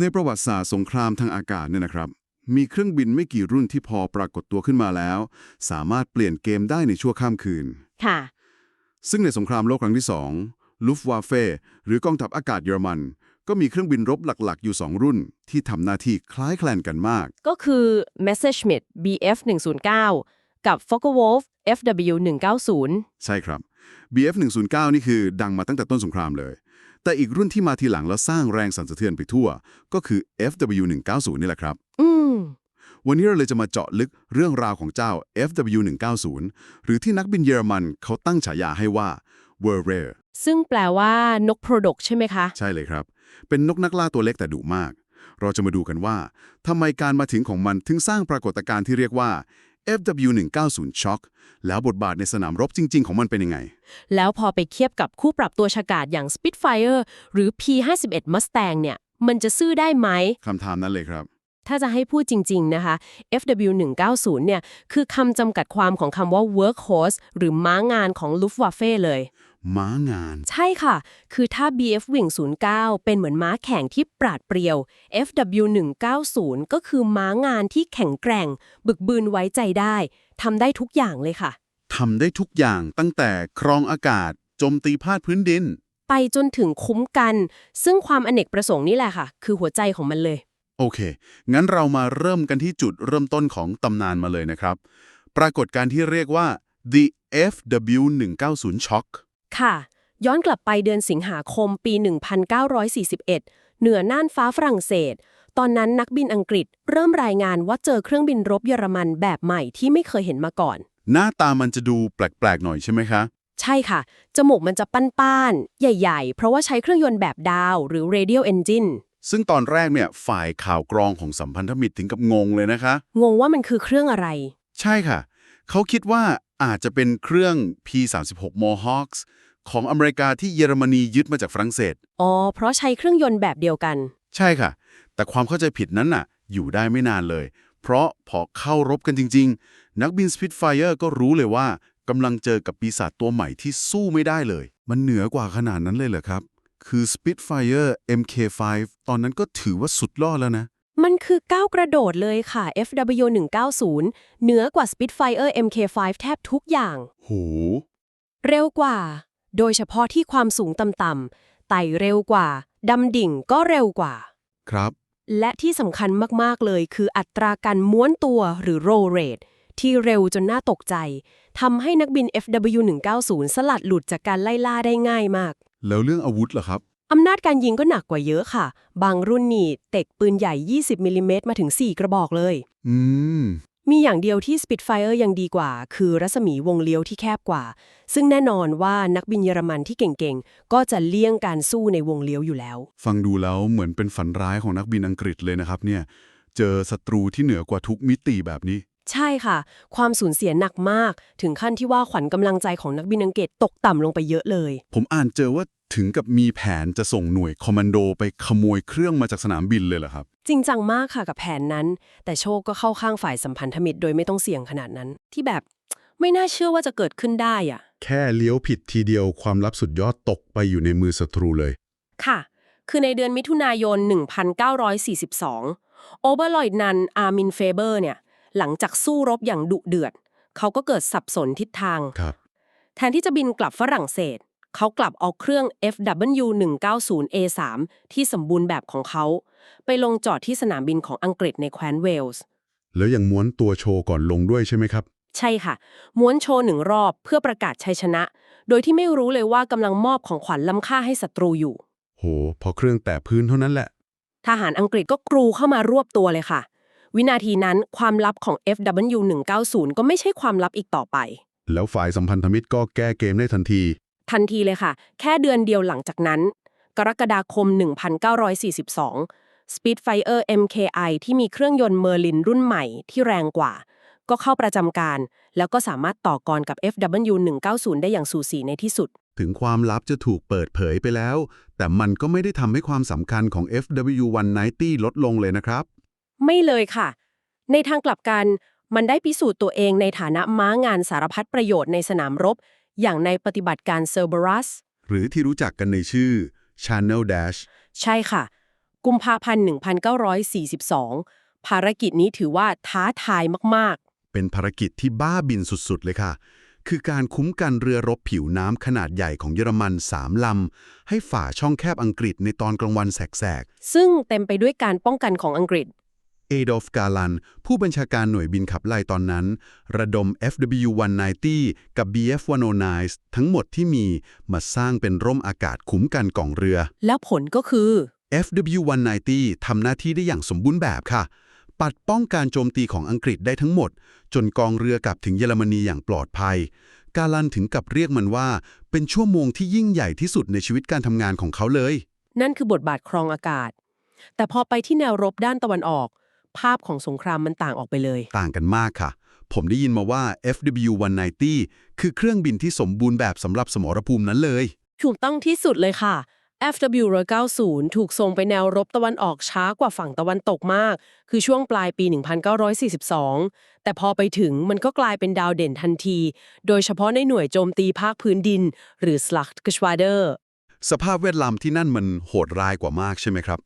ในประวัติศาสตร์สงครามทางอากาศเนี่ยนะครับ มีเครื่องบินไม่กี่รุ่นที่พอปรากฏตัวขึ้นมาแล้ว สามารถเปลี่ยนเกมได้ในชั่วข้ามคืน ค่ะ ซึ่งในสงครามโลกครั้งที่2ลุฟวาเฟหรือกองทัพอากาศเยอรมัน ก็มีเครื่องบินรบหลักๆ อยู่ 2 รุ่น ที่ทำหน้าที่คล้ายแคลนกันมาก ก็คือ Messerschmitt Bf 109กับ Focke-Wulf FW 190ใช่ครับ BF 109นี่คือดังมาตั้งแต่ต้นสงครามเลย แต่อีกรุ่นที่มาทีหลังแล้วสร้างแรงสั่นสะเทือนไปทั่ว ก็คือ FW 190 นี่แหละครับอืมวันนี้เราเลยจะมาเจาะลึกเรื่องราวของเจ้า FW 190 หรือที่นักบินเยอรมันเขาตั้งฉายาให้ว่า w e r r e r ซึ่งแปลว่านกโปรดกใช่ไหมคะ ใช่เลยครับ เป็นนกนักล่าตัวเล็กแต่ดุมาก เราจะมาดูกันว่าทำไมการมาถึงของมันถึงสร้างปรากฏการณ์ที่เรียกว่า FW 190 Shock แล้วบทบาทในสนามรบจริง ๆ ของมันเป็นยังไง แล้วพอไปเทียบกับคู่ปรับตัวฉกาจอย่าง Spitfire หรือ P51 Mustang เนี่ย มันจะซื่อได้ไหมคำถามนั้นเลยครับ ถ้าจะให้พูดจริง ๆ นะคะ FW 190 เนี่ย คือคำจำกัดความของคำว่า workhorse หรือม้างานของ Luftwaffe เลย ม้างาน ใช่ค่ะ คือถ้า BF Wing 09 เป็นเหมือนม้าแข่งที่ปราดเปรียว FW 190ก็คือม้างานที่แข็งแกร่ง บึกบืนไว้ใจได้ทำได้ทุกอย่างเลยค่ะทำได้ทุกอย่างตั้งแต่ครองอากาศโจมตีพาดพื้นดิน ไปจนถึงคุ้มกัน ซึ่งความอเนกประสงค์นี่แหละค่ะ คือหัวใจของมันเลย โอเค งั้นเรามาเริ่มกันที่จุดเริ่มต้นของตำนานมาเลยนะครับ ปรากฏการณ์ที่เรียกว่า the FW 190 Shock ค่ะ ย้อนกลับไปเดือนสิงหาคมปี 1941 เหนือน่านฟ้าฝรั่งเศส ตอนนั้นนักบินอังกฤษเริ่มรายงานว่าเจอเครื่องบินรบเยอรมันแบบใหม่ที่ไม่เคยเห็นมาก่อน หน้าตามันจะดูแปลกๆหน่อยใช่ไหมคะ ใช่ค่ะ จมูกมันจะป้านๆ ใหญ่ๆ เพราะว่าใช้เครื่องยนต์แบบดาว หรือ radial engine ซึ่งตอนแรกเนี่ยฝ่ายข่าวกรองของสัมพันธมิตรถึงกับงงเลยนะคะ งงว่ามันคือเครื่องอะไร ใช่ค่ะ เขาคิดว่าอาจจะเป็นเครื่อง P36 Mohawks ของอเมริกาที่เยอรมนียึดมาจากฝรั่งเศส อ๋อ เพราะใช้เครื่องยนต์แบบเดียวกัน ใช่ค่ะ แต่ความเข้าใจผิดนั้นน่ะ อยู่ได้ไม่นานเลย เพราะพอเข้ารบกันจริง ๆ นักบิน Spitfire ก็รู้เลยว่ากำลังเจอกับปีศาจตัวใหม่ที่สู้ไม่ได้เลย มันเหนือกว่าขนาดนั้นเลยเหรอครับ คือ Spitfire MK5 ตอนนั้นก็ถือว่าสุดยอดแล้วนะ มันคือก้าวกระโดดเลยค่ะ FW 190เหนือกว่า Spitfire MK5 แทบทุกอย่าง โห เร็วกว่า โดยเฉพาะที่ความสูงต่ำๆไต่เร็วกว่า ดำดิ่งก็เร็วกว่า ครับ และที่สำคัญมากๆเลยคืออัตราการม้วนตัวหรือ roll rate ที่เร็วจนน่าตกใจทำให้นักบิน FW 190 สลัดหลุดจากการไล่ล่าได้ง่ายมาก แล้วเรื่องอาวุธล่ะครับ อำนาจการยิงก็หนักกว่าเยอะค่ะ บางรุ่นนี่เต็กปืนใหญ่ 20มิลลิเมตรมาถึง 4 กระบอกเลย อืม มีอย่างเดียวที่ Spitfire ยังดีกว่า คือรัศมีวงเลี้ยวที่แคบกว่า ซึ่งแน่นอนว่านักบินเยอรมันที่เก่งๆ ก็จะเลี่ยงการสู้ในวงเลี้ยวอยู่แล้ว ฟังดูแล้วเหมือนเป็นฝันร้ายของนักบินอังกฤษเลยนะครับเนี่ย เจอศัตรูที่เหนือกว่าทุกมิติแบบนี้ ใช่ค่ะ ความสูญเสียหนักมาก ถึงขั้นที่ว่าขวัญกำลังใจของนักบินอังกฤษตกต่ำลงไปเยอะเลย ผมอ่านเจอว่าถึงกับมีแผนจะส่งหน่วยคอมมานโดไปขโมยเครื่องมาจากสนามบินเลยเหรอครับ จริงจังมากค่ะกับแผนนั้น แต่โชคก็เข้าข้างฝ่ายสัมพันธมิตรโดยไม่ต้องเสี่ยงขนาดนั้น ที่แบบไม่น่าเชื่อว่าจะเกิดขึ้นได้อะ แค่เลี้ยวผิดทีเดียวความลับสุดยอดตกไปอยู่ในมือศัตรูเลย ค่ะ คือในเดือนมิถุนายน 1942 โอเบอร์ลอยนันอาร์มินเฟเบอร์เนี่ย หลังจากสู้รบอย่างดุเดือด เขาก็เกิดสับสนทิศทาง ครับแทนที่จะบินกลับฝรั่งเศส เขากลับเอาเครื่อง FW 190 A3 ที่สมบูรณ์แบบของเขา ไปลงจอดที่สนามบินของอังกฤษในแคว้นเวลส์ แล้วยังม้วนตัวโชว์ก่อนลงด้วยใช่ไหมครับ ใช่ค่ะ ม้วนโชว์หนึ่งรอบเพื่อประกาศชัยชนะ โดยที่ไม่รู้เลยว่ากำลังมอบของขวัญล้ำค่าให้ศัตรูอยู่ โห พอเครื่องแตะพื้นเท่านั้นแหละ ทหารอังกฤษก็กรูเข้ามารวบตัวเลยค่ะ วินาทีนั้นความลับของ FW 190 ก็ไม่ใช่ความลับอีกต่อไป แล้วฝ่ายสัมพันธมิตรก็แก้เกมได้ทันที ทันทีเลยค่ะ แค่เดือนเดียวหลังจากนั้น กรกฎาคม 1942 Spitfire MKI ที่มีเครื่องยนต์เมอร์ลินรุ่นใหม่ที่แรงกว่า ก็เข้าประจำการ แล้วก็สามารถต่อกรกับ FW 190 ได้อย่างสูสีในที่สุดถึงความลับจะถูกเปิดเผยไปแล้ว แต่มันก็ไม่ได้ทำให้ความสำคัญของ FW190 ลดลงเลยนะครับ ไม่เลยค่ะ ในทางกลับกันมันได้พิสูจน์ตัวเองในฐานะม้างานสารพัดประโยชน์ในสนามรบ อย่างในปฏิบัติการ Cerberus หรือที่รู้จักกันในชื่อ Channel Dash ใช่ค่ะ กุมภาพันธ์ 1942 ภารกิจนี้ถือว่าท้าทายมากเป็นภารกิจที่บ้าบินสุดๆ เลยค่ะ คือการคุ้มกันเรือรบผิวน้ำขนาดใหญ่ของเยอรมันสามลำ ให้ฝ่าช่องแคบอังกฤษในตอนกลางวันแสกๆ ซึ่งเต็มไปด้วยการป้องกันของอังกฤษๆ เอดอล์ฟกาลัน ผู้บัญชาการหน่วยบินขับไล่ตอนนั้น ระดม FW-190 กับ BF-109 ทั้งหมดที่มีมาสร้างเป็นร่มอากาศคุ้มกันกองเรือ แล้วผลก็คือ FW-190 ทำหน้าที่ได้อย่างสมบูรณ์แบบค่ะ ปัดป้องการโจมตีของอังกฤษได้ทั้งหมด จนกองเรือกลับถึงเยอรมนีอย่างปลอดภัย กาลันถึงกับเรียกมันว่า เป็นชั่วโมงที่ยิ่งใหญ่ที่สุดในชีวิตการทำงานของเขาเลย นั่นคือบทบาทครองอากาศ แต่พอไปที่แนวรบด้านตะวันออก ภาพของสงครามมันต่างออกไปเลย ต่างกันมากค่ะ ผมได้ยินมาว่า FW-190 คือเครื่องบินที่สมบูรณ์แบบสำหรับสมรภูมินั้นเลย ถูกต้องที่สุดเลยค่ะ FW-190 ถูกส่งไปแนวรบตะวันออกช้ากว่าฝั่งตะวันตกมาก คือช่วงปลายปี 1942 แต่พอไปถึงมันก็กลายเป็นดาวเด่นทันที โดยเฉพาะในหน่วยโจมตีภาคพื้นดิน หรือ Schlachtgeschwader สภาพแวดล้อมที่นั่นมันโหดร้ายกว่ามากใช่ไหมครับ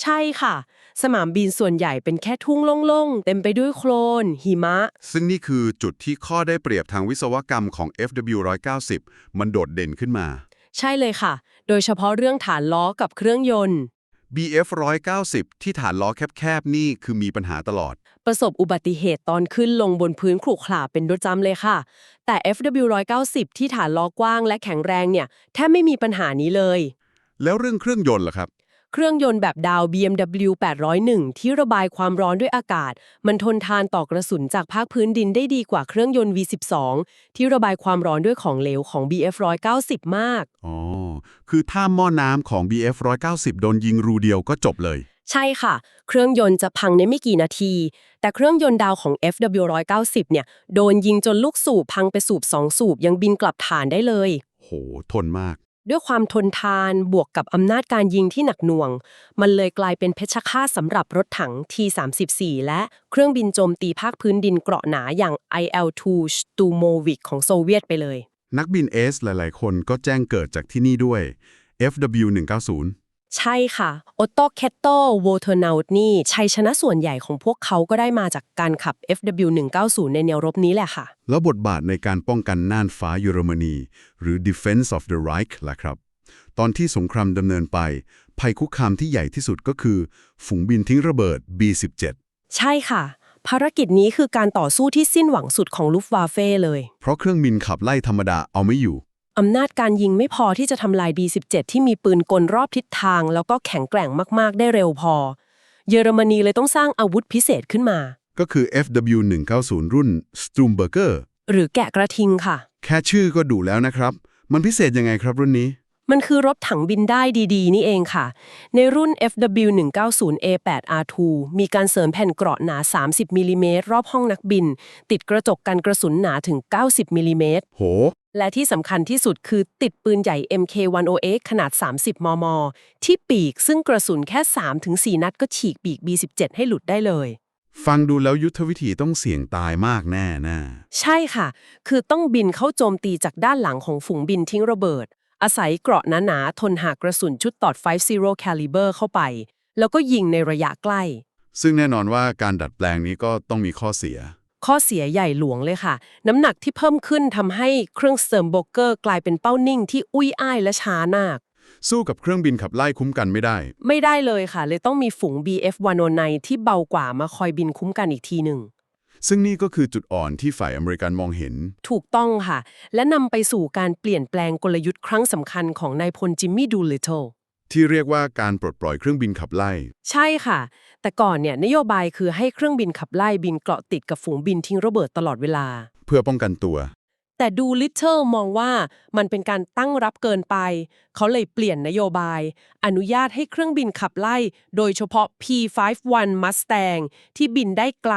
ใช่ค่ะ สนามบินส่วนใหญ่เป็นแค่ทุ่งโล่งๆ เต็มไปด้วยโคลน หิมะ ซึ่งนี่คือจุดที่ข้อได้เปรียบทางวิศวกรรมของ FW-190 มันโดดเด่นขึ้นมา ใช่เลยค่ะ โดยเฉพาะเรื่องฐานล้อกับเครื่องยนต์ BF 190 ที่ฐานล้อแคบๆ นี่คือมีปัญหาตลอด ประสบอุบัติเหตุตอนขึ้นลงบนพื้นขรุขระเป็นประจำเลยค่ะ แต่ FW 190 ที่ฐานล้อกว้างและแข็งแรงเนี่ย แทบไม่มีปัญหานี้เลย แล้วเรื่องเครื่องยนต์ล่ะครับ เครื่องยนต์แบบดาว BMW 801 ที่ระบายความร้อนด้วยอากาศ มันทนทานต่อกระสุนจากภาคพื้นดินได้ดีกว่าเครื่องยนต์ V12 ที่ระบายความร้อนด้วยของเหลวของ BF 190 มาก อ๋อ คือถ้าหม้อน้ำของ BF 190 โดนยิงรูเดียวก็จบเลย ใช่ค่ะ เครื่องยนต์จะพังในไม่กี่นาที แต่เครื่องยนต์ดาวของ FW 190เนี่ย โดนยิงจนลูกสูบพังไปสูบสองสูบยังบินกลับฐานได้เลย โห ทนมาก ด้วยความทนทานบวกกับอำนาจการยิงที่หนักหน่วง มันเลยกลายเป็นเพชฌฆาตสำหรับรถถัง T-34 และเครื่องบินโจมตีภาคพื้นดินเกราะหนาอย่าง IL-2 Stumovik ของโซเวียตไปเลย นักบินเอสหลาย ๆ คนก็แจ้งเกิดจากที่นี่ด้วย FW 190 ใช่ค่ะโอโตเคตโตโวเทอร์นานี่ชัยชนะส่วนใหญ่ของพวกเขาก็ได้มาจากการขับ FW 190 ในแนวรบนี้แหละค่ะ แล้วบทบาทในการป้องกันน่านฟ้าเยอรมนี หรือ Defense of the Reich ล่ะครับ ตอนที่สงครามดำเนินไป ภัยคุกคามที่ใหญ่ที่สุดก็คือ ฝูงบินทิ้งระเบิด B17 ใช่ค่ะ ภารกิจนี้คือการต่อสู้ที่สิ้นหวังสุดของลุฟวาเฟ่เลย เพราะเครื่องบินขับไล่ธรรมดาเอาไม่อยู่ อำนาจการยิงไม่พอที่จะทำลาย B17 ที่มีปืนกลรอบทิศทาง แล้วก็แข็งแกร่งมาก ๆ ได้เร็วพอ เยอรมนีเลยต้องสร้างอาวุธพิเศษขึ้นมา ก็คือ FW 190 รุ่น Stromberger หรือแกะกระทิงค่ะ แค่ชื่อก็ดูแล้วนะครับ มันพิเศษยังไงครับรุ่นนี้ มันคือรถถังบินได้ดีๆ นี่เองค่ะ ในรุ่น FW 190 A8 R2 มีการเสริมแผ่นเกราะหนา 30มิลลิเมตรรอบห้องนักบิน ติดกระจกกันกระสุนหนาถึง 90มิลลิเมตรโห และที่สำคัญที่สุดคือติดปืนใหญ่ MK108 ขนาด 30 มม ที่ปีกซึ่งกระสุนแค่ 3-4 นัดก็ฉีกปีก B17 ให้หลุดได้เลย ฟังดูแล้วยุทธวิธีต้องเสี่ยงตายมากแน่น่ใช่ค่ะ คือต้องบินเข้าโจมตีจากด้านหลังของฝูงบินทิ้งระเบิด อาศัยเกราะหนาๆทนหากกระสุนชุดตอด50 caliber เข้าไป แล้วก็ยิงในระยะใกล้ ซึ่งแน่นอนว่าการดัดแปลงนี้ก็ต้องมีข้อเสีย ข้อเสียใหญ่หลวงเลยค่ะ น้ำหนักที่เพิ่มขึ้นทำให้เครื่องสเติร์มโบเกอร์กลายเป็นเป้านิ่งที่อุ้ยอ้ายและช้ามากสู้กับเครื่องบินขับไล่คุ้มกันไม่ได้ ไม่ได้เลยค่ะ เลยต้องมีฝูง BF109 ที่เบากว่ามาคอยบินคุ้มกันอีกทีหนึ่ง ซึ่งนี่ก็คือจุดอ่อนที่ฝ่ายอเมริกันมองเห็น ถูกต้องค่ะ และนำไปสู่การเปลี่ยนแปลงกลยุทธ์ครั้งสำคัญของนายพลจิมมี่ดูลิตเทิลที่เรียกว่าการปลดปล่อยเครื่องบินขับไล่ ใช่ค่ะ แต่ก่อนเนี่ยนโยบายคือให้เครื่องบินขับไล่บินเกาะติดกับฝูงบินทิ้งระเบิดตลอดเวลา เพื่อป้องกันตัว แต่ดูลิตเทิลมองว่ามันเป็นการตั้งรับเกินไป เขาเลยเปลี่ยนนโยบาย อนุญาตให้เครื่องบินขับไล่ โดยเฉพาะ P51 Mustang ที่บินได้ไกล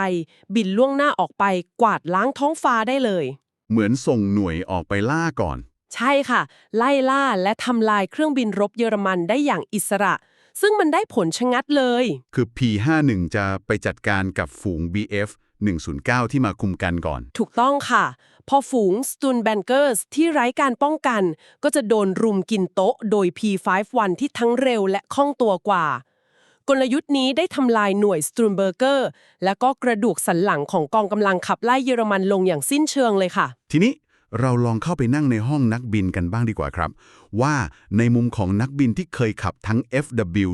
บินล่วงหน้าออกไปกวาดล้างท้องฟ้าได้เลย เหมือนส่งหน่วยออกไปล่าก่อน ใช่ค่ะ ไล่ล่าและทำลายเครื่องบินรบเยอรมันได้อย่างอิสระ ซึ่งมันได้ผลชะงัดเลย คือ P51 จะไปจัดการกับฝูง BF 109 ที่มาคุมกันก่อน ถูกต้องค่ะ พอฝูงสตูนแบนเกอร์สที่ไร้การป้องกัน ก็จะโดนรุมกินโต๊ะโดย P51 ที่ทั้งเร็วและคล่องตัวกว่า กลยุทธ์นี้ได้ทำลายหน่วยสตรูมเบอร์เกอร์และก็กระดูกสันหลังของกองกำลังขับไล่เยอรมันลงอย่างสิ้นเชิงเลยค่ะ ทีนี้เราลองเข้าไปนั่งในห้องนักบินกันบ้างดีกว่าครับ ว่าในมุมของนักบินที่เคยขับทั้ง FW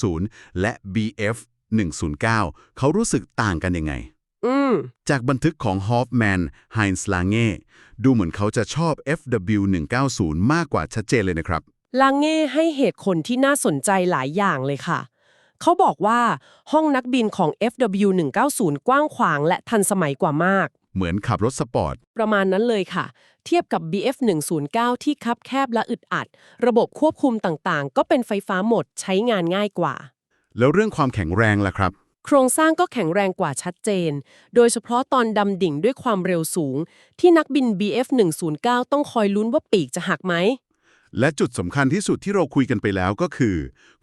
190 และ BF 109 เขารู้สึกต่างกันยังไง อืม จากบันทึกของฮอฟแมนไฮน์สลาเง่ดูเหมือนเขาจะชอบ FW 190 มากกว่าชัดเจนเลยนะครับ ลางเง่ให้เหตุผลที่น่าสนใจหลายอย่างเลยค่ะ เขาบอกว่าห้องนักบินของ FW 190 กว้างขวางและทันสมัยกว่ามาก เหมือนขับรถสปอร์ต ประมาณนั้นเลยค่ะ เทียบกับ BF 109 ที่คับแคบและอึดอัด ระบบควบคุมต่างๆ ก็เป็นไฟฟ้าหมดใช้งานง่ายกว่า แล้วเรื่องความแข็งแรงล่ะครับ โครงสร้างก็แข็งแรงกว่าชัดเจน โดยเฉพาะตอนดำดิ่งด้วยความเร็วสูง ที่นักบิน BF 109 ต้องคอยลุ้นว่าปีกจะหักไหม และจุดสำคัญที่สุดที่เราคุยกันไปแล้วก็คือ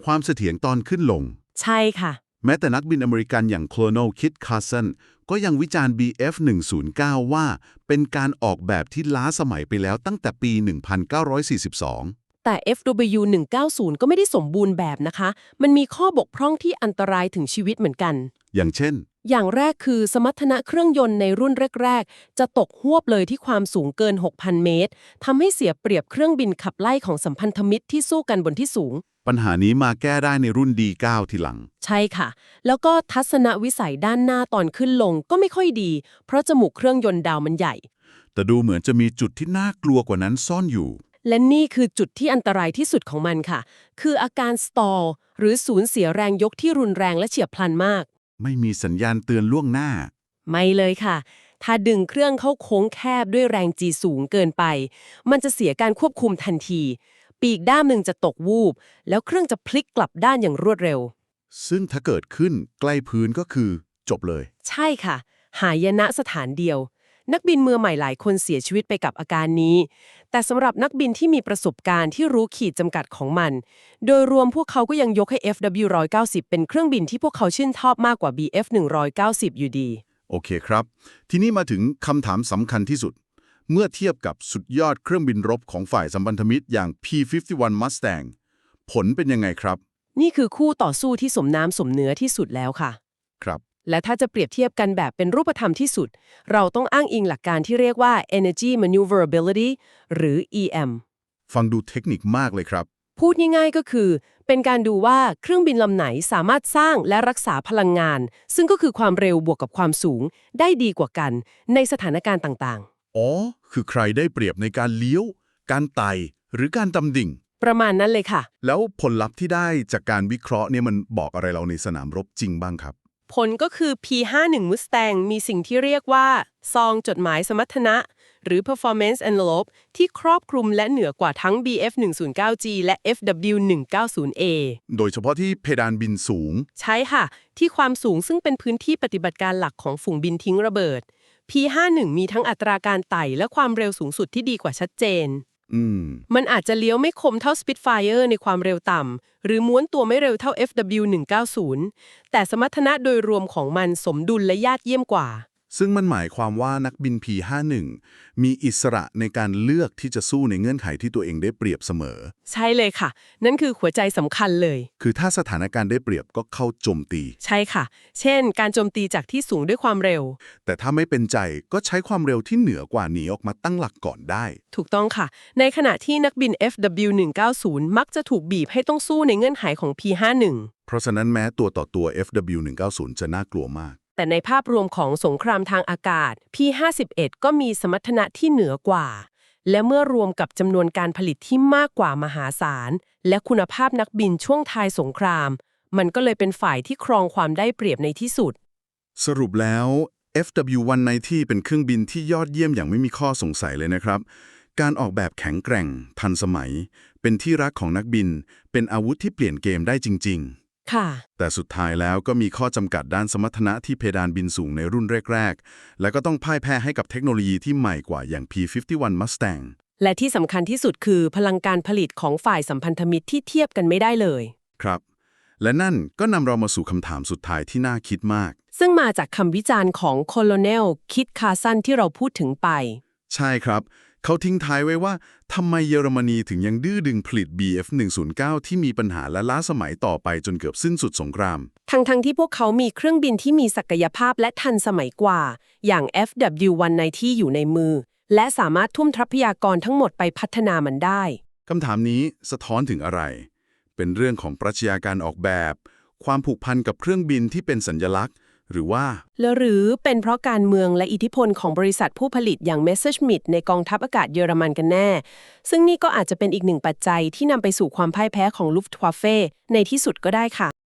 ความเสถียรตอนขึ้นลง ใช่ค่ะ แม้แต่นักบินอเมริกันอย่างโคลโนคิดคาร์สันก็ยังวิจารณ์ BF 109 ว่า เป็นการออกแบบที่ล้าสมัยไปแล้วตั้งแต่ปี 1942 แต่ FW 190ก็ไม่ได้สมบูรณ์แบบนะคะ มันมีข้อบกพร่องที่อันตรายถึงชีวิตเหมือนกัน อย่างเช่น อย่างแรกคือสมรรถนะเครื่องยนต์ในรุ่นแรก ๆ จะตกหวบเลยที่ความสูงเกิน 6,000 เมตรทำให้เสียเปรียบเครื่องบินขับไล่ของสัมพันธมิตรที่สู้กันบนที่สูง ปัญหานี้มาแก้ได้ในรุ่น D9 ทีหลัง ใช่ค่ะ แล้วก็ทัศนวิสัยด้านหน้าตอนขึ้นลงก็ไม่ค่อยดี เพราะจมูกเครื่องยนต์ดาวมันใหญ่ แต่ดูเหมือนจะมีจุดที่น่ากลัวกว่านั้นซ่อนอยู่ และนี่คือจุดที่อันตรายที่สุดของมันค่ะ คืออาการสตอลหรือสูญเสียแรงยกที่รุนแรงและเฉียบพลันมาก ไม่มีสัญญาณเตือนล่วงหน้า ไม่เลยค่ะ ถ้าดึงเครื่องเข้าโค้งแคบด้วยแรงจีสูงเกินไป มันจะเสียการควบคุมทันที ปีกด้ามหนึ่งจะตกวูบ แล้วเครื่องจะพลิกกลับด้านอย่างรวดเร็ว ซึ่งถ้าเกิดขึ้นใกล้พื้นก็คือ จบเลย ใช่ค่ะ หายนะสถานเดียว นักบินมือใหม่หลายคนเสียชีวิตไปกับอาการนี้ แต่สำหรับนักบินที่มีประสบการณ์ที่รู้ขีดจำกัดของมัน โดยรวมพวกเขาก็ยังยกให้ FW 190 เป็นเครื่องบินที่พวกเขาชื่นชอบมากกว่า BF 190 อยู่ดี โอเคครับ ทีนี้มาถึงคำถามสำคัญที่สุด เมื่อเทียบกับสุดยอดเครื่องบินรบของฝ่ายสัมพันธมิตรอย่าง P-51 Mustang ผลเป็นยังไงครับ นี่คือคู่ต่อสู้ที่สมน้ำสมเนื้อที่สุดแล้วค่ะ ครับ และถ้าจะเปรียบเทียบกันแบบเป็นรูปธรรมที่สุด เราต้องอ้างอิงหลักการที่เรียกว่า energy maneuverability หรือ EM ฟังดูเทคนิคมากเลยครับ พูดง่ายๆก็คือ เป็นการดูว่าเครื่องบินลำไหนสามารถสร้างและรักษาพลังงาน ซึ่งก็คือความเร็วบวกกับความสูง ได้ดีกว่ากัน ในสถานการณ์ต่างอ๋อ คือใครได้เปรียบในการเลี้ยว การไต่หรือการตำดิ่งๆประมาณนั้นเลยค่ะ แล้วผลลัพธ์ที่ได้จากการวิเคราะห์เนี่ยมันบอกอะไรเราในสนามรบจริงบ้างครับ ผลก็คือ P51 Mustang มีสิ่งที่เรียกว่า ซองจดหมายสมรรถนะ หรือ performance envelope ที่ครอบคลุมและเหนือกว่าทั้ง BF109G และ FW190A โดยเฉพาะที่เพดานบินสูง ใช่ค่ะ ที่ความสูงซึ่งเป็นพื้นที่ปฏิบัติการหลักของฝูงบินทิ้งระเบิด P51 มีทั้งอัตราการไต่และความเร็วสูงสุดที่ดีกว่าชัดเจน อืม มันอาจจะเลี้ยวไม่คมเท่า Spitfire ในความเร็วต่ำ หรือม้วนตัวไม่เร็วเท่า FW190 แต่สมรรถนะโดยรวมของมันสมดุลและยาดเยี่ยมกว่า ซึ่งมันหมายความว่านักบิน P51 มีอิสระในการเลือกที่จะสู้ในเงื่อนไขที่ตัวเองได้เปรียบเสมอ ใช่เลยค่ะ นั่นคือหัวใจสำคัญเลย คือถ้าสถานการณ์ได้เปรียบก็เข้าโจมตี ใช่ค่ะ เช่น การโจมตีจากที่สูงด้วยความเร็ว แต่ถ้าไม่เป็นใจก็ใช้ความเร็วที่เหนือกว่าหนีออกมาตั้งหลักก่อนได้ ถูกต้องค่ะ ในขณะที่นักบิน FW190 มักจะถูกบีบให้ต้องสู้ในเงื่อนไขของ P51 เพราะฉะนั้นแม้ตัวต่อตัว FW190 จะน่ากลัวมาก แต่ในภาพรวมของสงครามทางอากาศ P51 ก็มีสมรรถนะที่เหนือกว่า และเมื่อรวมกับจำนวนการผลิตที่มากกว่ามหาศาล และคุณภาพนักบินช่วงท้ายสงคราม มันก็เลยเป็นฝ่ายที่ครองความได้เปรียบในที่สุด สรุปแล้ว FW190 เป็นเครื่องบินที่ยอดเยี่ยมอย่างไม่มีข้อสงสัยเลยนะครับ การออกแบบแข็งแกร่ง ทันสมัย เป็นที่รักของนักบิน เป็นอาวุธที่เปลี่ยนเกมได้จริง ๆ ค่ะ แต่สุดท้ายแล้วก็มีข้อจำกัดด้านสมรรถนะที่เพดานบินสูงในรุ่นแรก ๆ และก็ต้องพ่ายแพ้ให้กับเทคโนโลยีที่ใหม่กว่าอย่าง P51 Mustang และที่สำคัญที่สุดคือพลังการผลิตของฝ่ายสัมพันธมิตรที่เทียบกันไม่ได้เลย ครับ และนั่นก็นำเรามาสู่คำถามสุดท้ายที่น่าคิดมาก ซึ่งมาจากคำวิจารณ์ของโคโลเนลคิดคาซันที่เราพูดถึงไป ใช่ครับ เขาทิ้งท้ายไว้ว่าทำไมเยอรมนีถึงยังดื้อดึงผลิต BF109 ที่มีปัญหาและล้าสมัยต่อไปจนเกือบสิ้นสุดสงคราม ทั้งๆทที่พวกเขามีเครื่องบินที่มีศักยภาพและทันสมัยกว่า อย่าง FW190 อยู่ในมือ และสามารถทุ่มทรัพยากรทั้งหมดไปพัฒนามันได้คำถามนี้สะท้อนถึงอะไร เป็นเรื่องของปรัชญาการออกแบบ ความผูกพันกับเครื่องบินที่เป็นสัญญลักษณ์ หรือว่า แล้วหรือเป็นเพราะการเมืองและอิทธิพลของบริษัทผู้ผลิตอย่าง Messerschmitt ในกองทัพอากาศเยอรมันกันแน่ ซึ่งนี่ก็อาจจะเป็นอีกหนึ่งปัจจัยที่นำไปสู่ความพ่ายแพ้ของลุฟทวาเฟ่ในที่สุดก็ได้ค่ะ